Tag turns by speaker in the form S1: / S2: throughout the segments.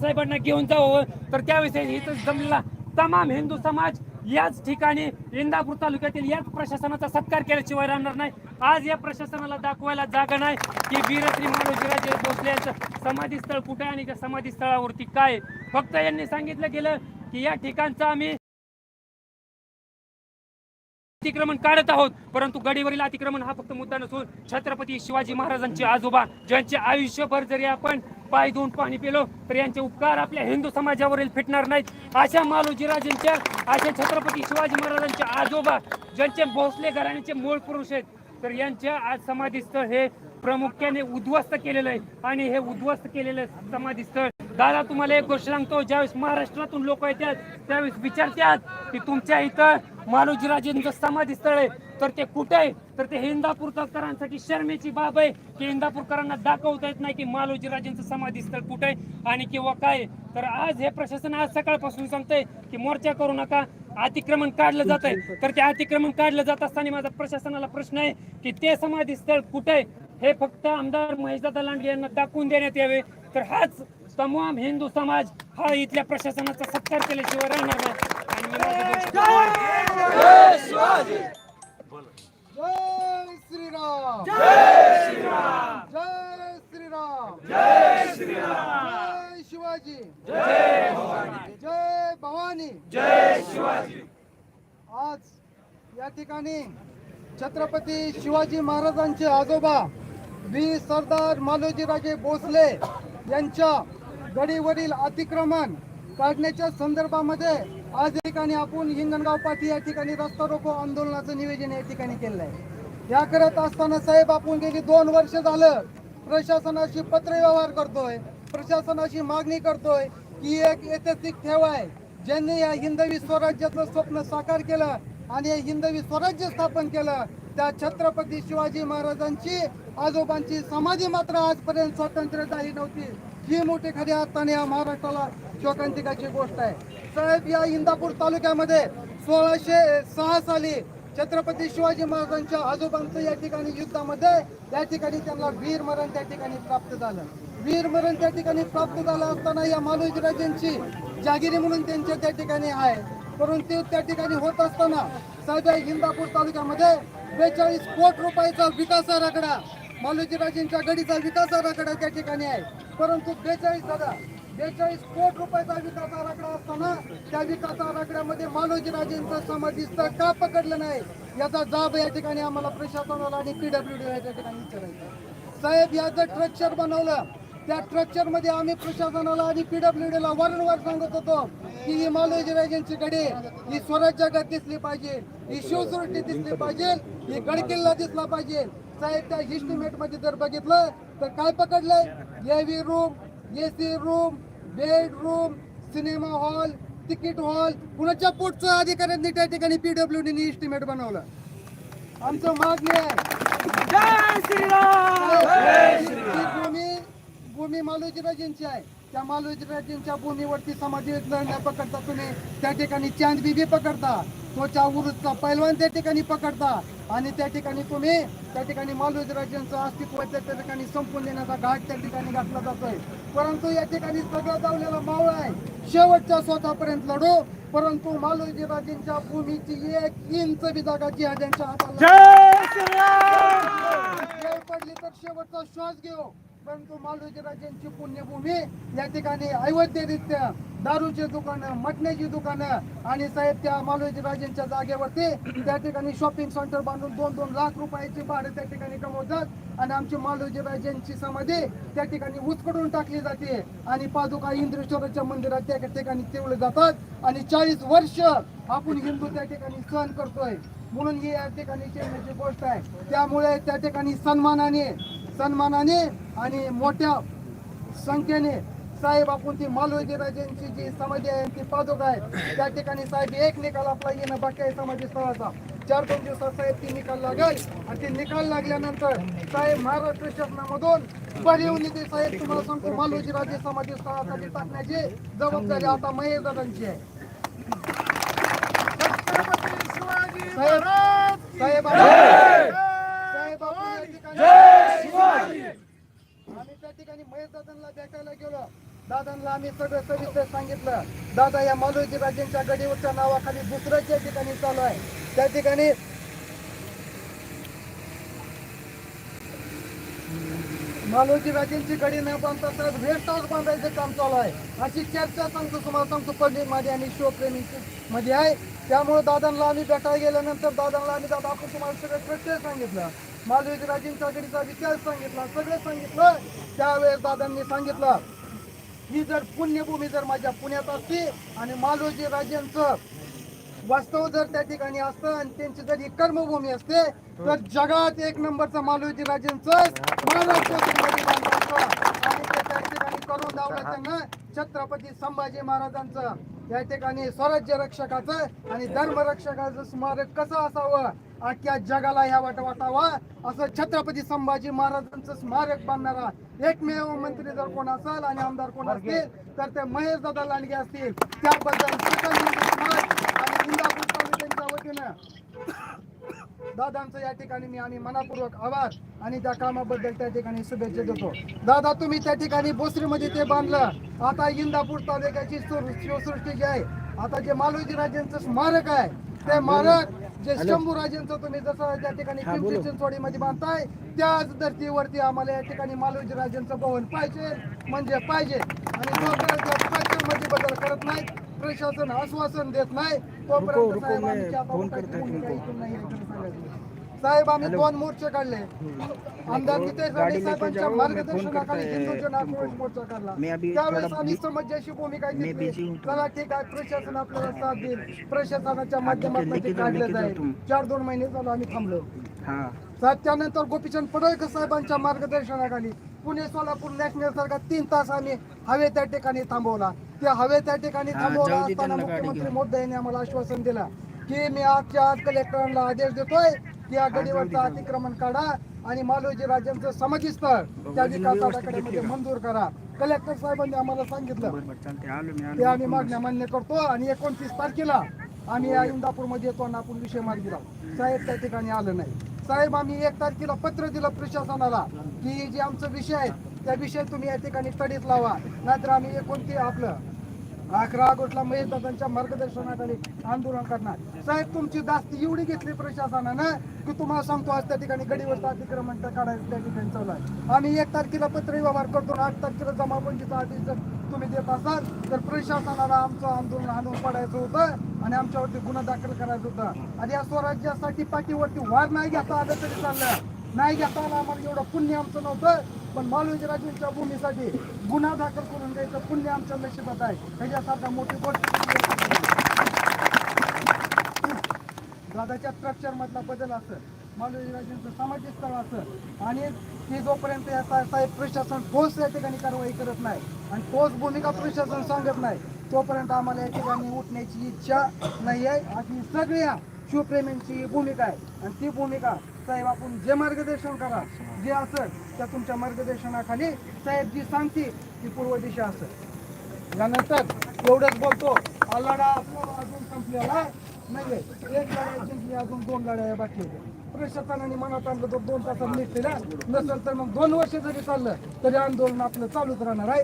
S1: साहेबांना घेऊन जावं. तर त्यावेळेस इथं जमलेला तमाम हिंदू समाज याच ठिकाणी इंदापूर तालुक्यातील याच प्रशासनाचा सत्कार केल्याशिवाय राहणार नाही. आज या प्रशासनाला दाखवायला जागा नाही की वीरश्री मानोजीराजे भोसले यांचं समाधी स्थळ कुठे आणि त्या समाधी स्थळावरती काय फक्त यांनी सांगितलं गेलं की या ठिकाणचं आम्ही अतिक्रमण काढत आहोत. परंतु गडीवरील अतिक्रमण हा फक्त मुद्दा नसून छत्रपती शिवाजी महाराजांचे आजोबा ज्यांचे आयुष्यभर जरी आपण पाय धुवून पाणी पिलो तर यांचे उपकार आपल्या हिंदू समाजावरील फिटणार नाहीत. अशा मालोजीराजेंच्या अशा छत्रपती शिवाजी महाराजांचे आजोबा ज्यांचे भोसले घराण्याचे मूळ पुरुष आहेत तर यांच्या आज समाधी स्थळ हे प्रामुख्याने उद्ध्वस्त केलेलं आहे. आणि हे उद्ध्वस्त केलेलं समाधी स्थळ दादा तुम्हाला एक गोष्ट सांगतो ज्यावेळेस महाराष्ट्रातून लोक येतात त्यावेळेस विचारतात की तुमच्या इथं मालोजीराजेंचं समाधी स्थळ आहे. तर ते कुठे आहे? तर ते इंदापूरकरांसाठी शर्मेची बाब आहे की इंदापूरकरांना दाखवता येत नाही की मालोजीराजेंचं समाधी स्थळ कुठे आहे आणि किंवा काय. तर आज हे प्रशासन आज सकाळपासून सांगतंय की मोर्चा करू नका अतिक्रमण काढलं जात आहे. तर ते अतिक्रमण काढलं जात असताना माझा प्रशासनाला प्रश्न आहे की ते समाधी स्थळ कुठे आहे? हे फक्त आमदार महेशदादा लांडगे यांना दाखवून देण्यात यावे. तर हाच तमाम हिंदू समाज हा इथल्या प्रशासनाचा सत्कार केल्याशिवाय राहणार नाही.
S2: जय श्रीराम. जय श्रीराम. जय श्रीराम. जय श्रीराम. जय शिवाजी. जय भवानी जय भवानी. जय शिवाजी. आज या ठिकाणी छत्रपती शिवाजी महाराजांचे आजोबा वीर सरदार मालोजीराजे भोसले यांच्या गडीवरील अतिक्रमण काढण्याच्या संदर्भामध्ये आज ठिकाणी आपण हिंगणगाव पाठी या ठिकाणी रस्ता रोको आंदोलनाचं निवेदन या ठिकाणी केलेलं आहे या करत असताना साहेब आपण गेली दोन वर्ष झालं प्रशासनाशी पत्रव्यवहार करतोय प्रशासनाशी मागणी करतोय की एक ऐतिहासिक ठेव आहे. ज्यांनी या हिंदवी स्वराज्याचं स्वप्न साकार केलं आणि हिंदवी स्वराज्य स्थापन केलं त्या छत्रपती शिवाजी महाराजांची आजोबांची समाधी मात्र आजपर्यंत स्वातंत्र्य झाली नव्हती. ही मोठी खऱ्या अर्थाने या महाराष्ट्राला शोकांतिकाची गोष्ट आहे. साहेब या इंदापूर तालुक्यामध्ये सोळाशे सहा साली छत्रपती शिवाजी महाराजांच्या आजोबांचं या ठिकाणी युद्धामध्ये या ठिकाणी त्यांना वीर मरण त्या ठिकाणी प्राप्त झालं. वीर मरण त्या ठिकाणी प्राप्त झालं असताना या मालोजीराजेंची जागिरी म्हणून त्यांच्या त्या ठिकाणी आहे. परंतु त्या ठिकाणी होत असताना साध्या इंदापूर तालुक्यामध्ये बेचाळीस कोट रुपयाचा विकास आराखडा मालोजीराजेंच्या गडीचा विकास आराखडा त्या ठिकाणी आहे. परंतु बेचाळीस हजार बेचाळीस कोट रुपयाचा विकास आराखडा असताना त्या विकास आराखड्यामध्ये मालोजीराजेंचं समाधी स्थळ का पकडलं नाही? याचा जाब या ठिकाणी आम्हाला प्रशासनाला आणि पीडब्ल्यू या ठिकाणी विचारायचं साहेब याचं स्ट्रक्चर बनवलं त्या ट्रक्चरमध्ये आम्ही प्रशासनाला आणि पीडब्ल्यू डीला वारंवार सांगत होतो की ही मालोजीराजेंची गडी ही स्वराज्यागत दिसली पाहिजे ही शिवसृष्टी दिसली पाहिजे ही गडकिल्ला दिसला पाहिजे. साहेब त्या हिस्टिमेटमध्ये जर बघितलं तर काय पकडलंय? AV room AC room bedroom cinema hall ticket hall कुणाच्या पोटचं अधिकाऱ्यांनी त्या ठिकाणी पीडब्ल्यू डी इस्टिमेट बनवलं? आमचं मागणी आहे. भूमी भूमी मालोजीराजेंची आहे. त्या मालोजीराजेंच्या भूमीवरती समाधी लढण्या पकडता तुम्ही त्या ठिकाणी चांद बिबी पकडता. तोच्या उरुसचा पैलवान त्या ठिकाणी पकडता. आणि त्या ठिकाणी तुम्ही त्या ठिकाणी मालोजीराजेंचं अस्तित्व त्या ठिकाणी संपून देण्याचा घाट त्या ठिकाणी घातला जातोय. परंतु या ठिकाणी सगळं जावलेला मावळा आहे. शेवटच्या स्वतःपर्यंत लढू. परंतु मालोजीराजेंच्या भूमीची एक इंच बी जागा जिहाद्यांच्या हाताला पडली तर शेवटचा श्वास घेऊ. परंतु मालोजीराजेंची पुण्यभूमी या ठिकाणी अवैधरित्या दारूची दुकानं मटण्याची दुकानं आणि साहेब त्या मालोजीराजेंच्या जागेवरती त्या ठिकाणी शॉपिंग सेंटर बांधून दोन दोन लाख रुपयाची भाडं त्या ठिकाणी कमवतात आणि आमची मालोजीराजेंची समाधी त्या ठिकाणी उचकडून टाकली जाते आणि पादुका इंद्रेश्वराच्या मंदिरात त्या ठिकाणी ठेवले जातात आणि चाळीस वर्ष आपण हिंदू त्या ठिकाणी सहन करतोय. म्हणून ही या ठिकाणी गोष्ट आहे. त्यामुळे त्या ठिकाणी सन्मानाने सन्मानाने आणि मोठ्या संख्येने साहेब आपण ती मालोजीराजेंची जी समाधी आहे ती पादुका आहे त्या ठिकाणी साहेब एक निकाल आपला येणं बाकी आहे समाधी स्थळाचा चार दोन दिवसात साहेब ती निकाल लागेल आणि ते निकाल लागल्यानंतर साहेब महाराष्ट्र शासनामधून बरीव निधी साहेब तुम्हाला सांगतो मालोजीराजे समाधी स्थळासाठी टाकण्याची जबाबदारी आता महेश दादांची आहे साहेब साहेब आपण- महेश दादांना भेटायला गेलो. दादांना आम्ही सगळं सविस्तर सांगितलं. दादा या मालोजी राजेंच्या गडीवरच्या नावाखाली दुसरं ज्या ठिकाणी चालू आहे त्या ठिकाणी मालोजी राजेंची गडी न बांधता तर वेस्ट हाऊस बांधायचं काम चालू आहे. अशी चर्चा सांगतो तुम्हाला सांगतो पब्लिकमध्ये आणि शिवप्रेमी मध्ये आहे. त्यामुळे दादांना आम्ही भेटायला गेल्यानंतर दादांना आम्ही दादा आपण तुम्हाला सगळं प्रत्यय सांगितलं. मालोजी राजेंच्या गडीचा विचार सांगितला सगळं सांगितलं. त्यावेळेस दादांनी सांगितलं ही जर पुण्यभूमी जर माझ्या पुण्यात असती आणि मालोजी राजेंचं वास्तव जर त्या ठिकाणी असतं आणि त्यांची जर ही कर्मभूमी असते तर जगात एक नंबरचं मालोजी राजेंचं आणि ते त्या ठिकाणी करून दावलं त्यांना छत्रपती संभाजी महाराजांचं. या ठिकाणी स्वराज्य रक्षकाचं आणि धर्मरक्षकाचं स्मारक कसं असावं? अख्ख्या जगाला ह्या वाट वाटावा. असं छत्रपती संभाजी महाराजांचं स्मारक बांधणारा एकमेव मंत्री जर कोण असेल आणि आमदार कोण असतील तर ते महेश दादा लांडगे असतील. त्याबद्दल आणि वतीनं दादांचं या ठिकाणी मी आम्ही मनापूर्वक आभार आणि त्या कामाबद्दल त्या ठिकाणी शुभेच्छा देतो. दादा तुम्ही त्या ठिकाणी बोसरीमध्ये ते बांधलं. आता इंदापूर तालुक्याची शिवसृष्टी जी आहे आता जे मालोजी राजेंचं स्मारक आहे ते स्मारक जे शंभू राजेंचं तुम्ही जसं त्या ठिकाणी पिंपरी चिंचवडीमध्ये बांधताय त्याच धर्तीवरती आम्हाला या ठिकाणी मालोजी राजेंचं भवन पाहिजे म्हणजे पाहिजे. आणि जोपर्यंत मध्ये बदल करत नाही प्रशासन आश्वासन देत नाही तोपर्यंत साहेब आमची आता उठायची भूमिका इथून नाही. साहेब आम्ही दोन मोर्चे काढले. आमदार नितेश राणे साहेबांच्या मार्गदर्शनाखाली हिंदू जन आक्रोश मोर्चा काढला. त्यावेळेस आम्ही समंजसची भूमिका घेतली. चला ठीक आहे. प्रशासन आपल्याला साथ देईल. प्रशासनाच्या माध्यमातून ते काढले जाईल. चार दोन महिने झालं आम्ही थांबलो. साहेब त्यानंतर गोपीचंद पडळकर साहेबांच्या मार्गदर्शनाखाली पुणे सोलापूर नॅशनल सारखा तीन तास आम्ही हवे त्या ठिकाणी थांबवला. त्या हवे त्या ठिकाणी थांबवला असताना मुख्यमंत्री मोदी यांनी आम्हाला आश्वासन दिलं की मी आजच्या आज कलेक्टरांना आदेश देतोय की या गडीवरचं अतिक्रमण काढा आणि मालोजी राजांचं समाधी स्थळ त्या विकास आराखड्यामध्ये मंजूर करा. कलेक्टर साहेबांनी आम्हाला सांगितलं. ते आम्ही मागण्या मान्य करतो आणि एकोणतीस तारखेला आम्ही या इंदापूरमध्ये येतो आणि आपण विषय मार्गी लावू साहेब त्या ठिकाणी आलं नाही. साहेब आम्ही एक तारखेला पत्र दिलं प्रशासनाला की जे आमचं विषय आहे त्या विषय तुम्ही या ठिकाणी तडीत लावा. नाहीतर आम्ही एकोणती आपलं अकरा ऑगस्टला महेश दादांच्या मार्गदर्शनाखाली आंदोलन करणार. साहेब तुमची दास्ती एवढी घेतली प्रशासनानं की तुम्हाला सांगतो आज त्या ठिकाणी गडीवरचं अतिक्रमण काढायचं त्या ठिकाणी चालू आहे. आम्ही एक तारखेला पत्र व्यवहार करतो आठ तारखेला जमाबंदीचा आदेश जर तुम्ही देत असाल तर प्रशासनाला आमचं आंदोलन आणून पडायचं होतं आणि आमच्यावरती गुन्हा दाखल करायचा होता. आणि या स्वराज्यासाठी पाठीवरती वार नाही घेता आलं तरी चाललं. नाही घेता आलं आम्हाला एवढं पुण्य आमचं नव्हतं. पण मालवजी राजेंच्या भूमीसाठी गुन्हा दाखल करून द्यायचं पुण्य आमच्या नशिबात आहे. त्याच्यासारखा मोठी गोष्ट दादाच्या स्ट्रक्चरमधला बदल असं मालवजी राजेंचं सामाजिक स्थळ असं आणि ती जोपर्यंत या साहेब प्रशासन ठोस या ठिकाणी कारवाई करत नाही आणि ठोस भूमिका प्रशासन सांगत नाही तोपर्यंत आम्हाला या ठिकाणी उठण्याची इच्छा नाही आहे. अशी सगळ्या शिवप्रेमींची भूमिका आहे. आणि ती भूमिका साहेब आपण जे मार्गदर्शन करा जे असं त्या तुमच्या मार्गदर्शनाखाली साहेबजी सांगते ती पूर्व दिशा असेल यानंतर एवढंच बोलतो हा लढा अजून संपलेला नाही एक लढाई जिंकली अजून दोन लढाया बाकी होत्या प्रशासनाने मनात आणलं तर दोन तासात निघतील नसेल तर मग दोन वर्ष जरी चाललं तरी आंदोलन आपलं चालूच राहणार आहे.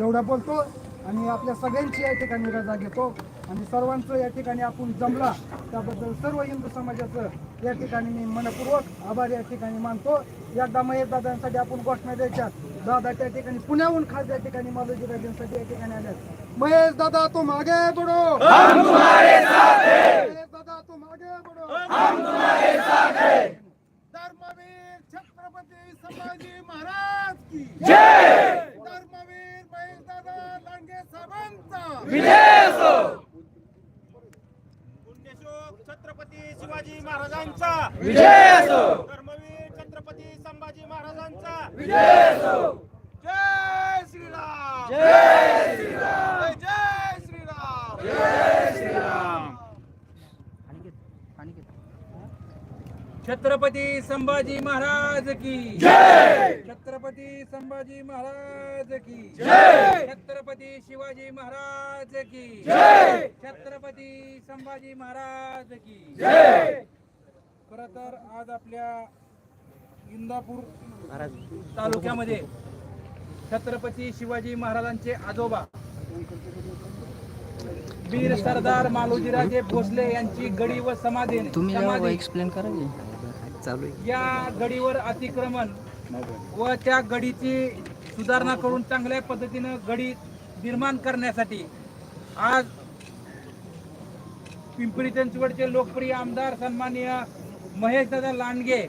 S2: एवढा बोलतो आणि आपल्या सगळ्यांची या ठिकाणी रजा घेतो. आणि सर्वांचं या ठिकाणी आपण जमला त्याबद्दल सर्व हिंदू समाजाचं या ठिकाणी मी मनपूर्वक आभार या ठिकाणी मानतो. एकदा महेश दादांसाठी आपण घोषणा द्यायच्या दादा त्या ठिकाणी पुण्याहून खास या ठिकाणी मालोजी राजांसाठी या ठिकाणी आल्यात महेश दादा तुम आगे बढो महेश दादा तुम आगे बढो धर्मवीर छत्रपती संभाजी महाराज की. धर्मवीर महेश दादा लांडगे साहेबांचा
S3: पुण्यशोक छत्रपती शिवाजी महाराजांचा विजय असो! धर्मवीर छत्रपती संभाजी महाराजांचा विजय असो! जय श्रीराम! जय श्रीराम जय श्रीराम! जय श्रीराम!
S4: छत्रपती संभाजी महाराज की जय! छत्रपती संभाजी महाराज की जय! छत्रपती शिवाजी महाराज की जय! छत्रपती संभाजी महाराज की जय! खर तर आज आपल्या इंदापूर तालुक्यामध्ये छत्रपती शिवाजी महाराजांचे आजोबा वीर सरदार मालोजीराजे भोसले यांची गडी व समाधी
S5: तुम्ही एक्सप्लेन करा चालू
S4: या गडीवर अतिक्रमण व त्या गडीची सुधारणा करून चांगल्या पद्धतीनं गडी निर्माण करण्यासाठी आज पिंपरी चिंचवडचे लोकप्रिय आमदार सन्माननीय महेशदादा लांडगे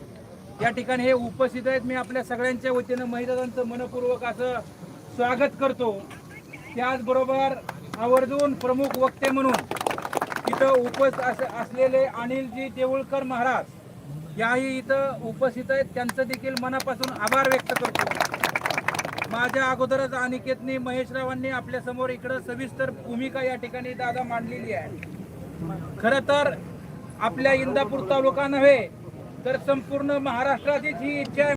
S4: या ठिकाणी हे उपस्थित आहेत. मी आपल्या सगळ्यांच्या वतीनं महेशदादांचं मनपूर्वक असं स्वागत करतो. त्याचबरोबर आवर्जून प्रमुख वक्ते म्हणून इथं उपस्थित असलेले अनिलजी देऊळकर महाराज याही इथं उपस्थित आहेत. त्यांचं देखील मनापासून आभार व्यक्त करतो. माझ्या अगोदरच अनिकेतनी महेशरावांनी आपल्यासमोर इकडं सविस्तर भूमिका या ठिकाणी दादा मांडलेली आहे. खरं तर आपल्या इंदापूर तालुका नव्हे तर संपूर्ण महाराष्ट्राचीच ही इच्छा आहे